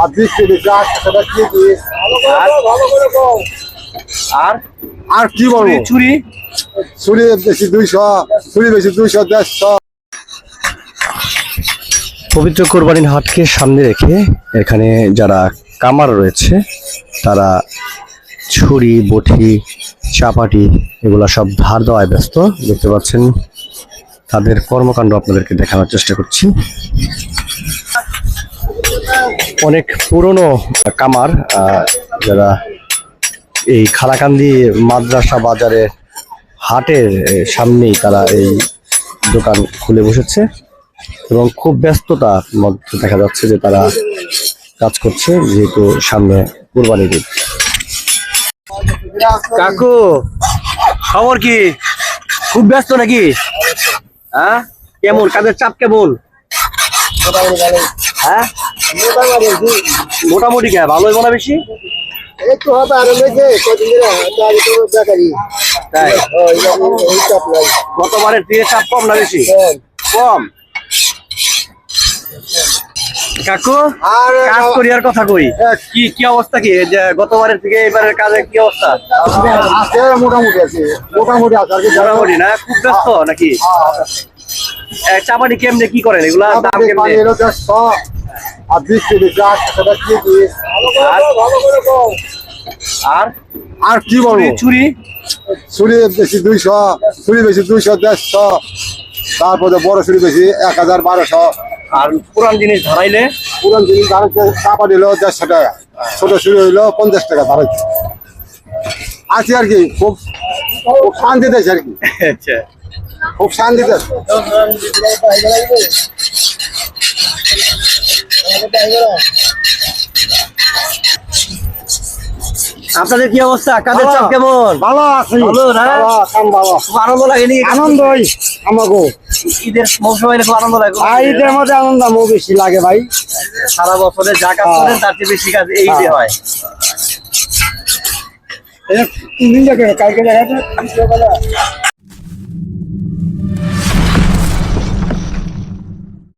আর বৃষ্টি বেশি আটশো টাকা কেজি আর? আর? কি বলব? চুরি চুরি? বেশি দুইশো চুরি বেশি দুইশো দেড়শো। পবিত্র কোরবানির হাটকে সামনে রেখে এখানে যারা কামার রয়েছে তারা ছুরি বটি চাপাটি এগুলা সব ধার দেওয়ায় ব্যস্ত। দেখতে পাচ্ছেন তাদের কর্মকাণ্ড আপনাদেরকে দেখানোর চেষ্টা করছি। অনেক পুরনো কামার যারা এই খালাকান্দি মাদ্রাসা বাজারে হাটের সামনেই তারা এই দোকান খুলে বসেছে এবং খুব ব্যস্ততার মধ্যে দেখা যাচ্ছে যে তারা কাজ করছে, যেহেতু সামনে কুরবানি ঈদ। কাকু, খবর কি? খুব ব্যস্ত নাকি? হ্যাঁ? কেমন? কাজের চাপ কেমন? হ্যাঁ? মোটামুটি কে ভালো হইব না বেশি? একটু হবে আরও লেগে কদিন বেকারি। তাই? এই চাপ নাই গতবারের থেকে চাপ কম না বেশি? কম? কাকু আর কাজ করি আর কথা কই। কি কি অবস্থা কি? গতবারের থেকে এবারের কাজের কি অবস্থা? আছে মোটামুটি আছে। মোটামুটি আছে মোটামুটি না? খুব ব্যস্ত নাকি? এ, চাপাটি কেমনে কি করেন? এগুলা দাম কেমনে? আর বেশি আটশো টাকা কেজি আর? আর কি বলব? চুরি চুরি বেশি দুইশো চুরি বেশি দুইশো দেড়শো। তারপরে বড় চুরি বেশি এক হাজার বারোশো। আর পুরান জিনিস ধরাইলে? পুরান জিনিস ধারাইছে চাপা দিল দেড়শো টাকা। ছোট চুরি হইল পঞ্চাশ টাকা ধারাইছে আছে আর কি খুব খুব শান্তিতে আছে আর কি। আচ্ছা। খুব শান্তিতে। আপনাদের কি অবস্থা? কাজের চাপ কেমন? ভালো আছি। ভালো না? ভালো, কাম ভালো। আনন্দ লাগেনি আনন্দই আমাকে ঈদের মৌসুম খুব আনন্দ লাগে। ঈদের মধ্যে আনন্দ আমার বেশি লাগে ভাই। সারা বছরে যা কাজ করেন তার চেয়ে বেশি কাজ এই ঈদে হয়। কালকে দেখা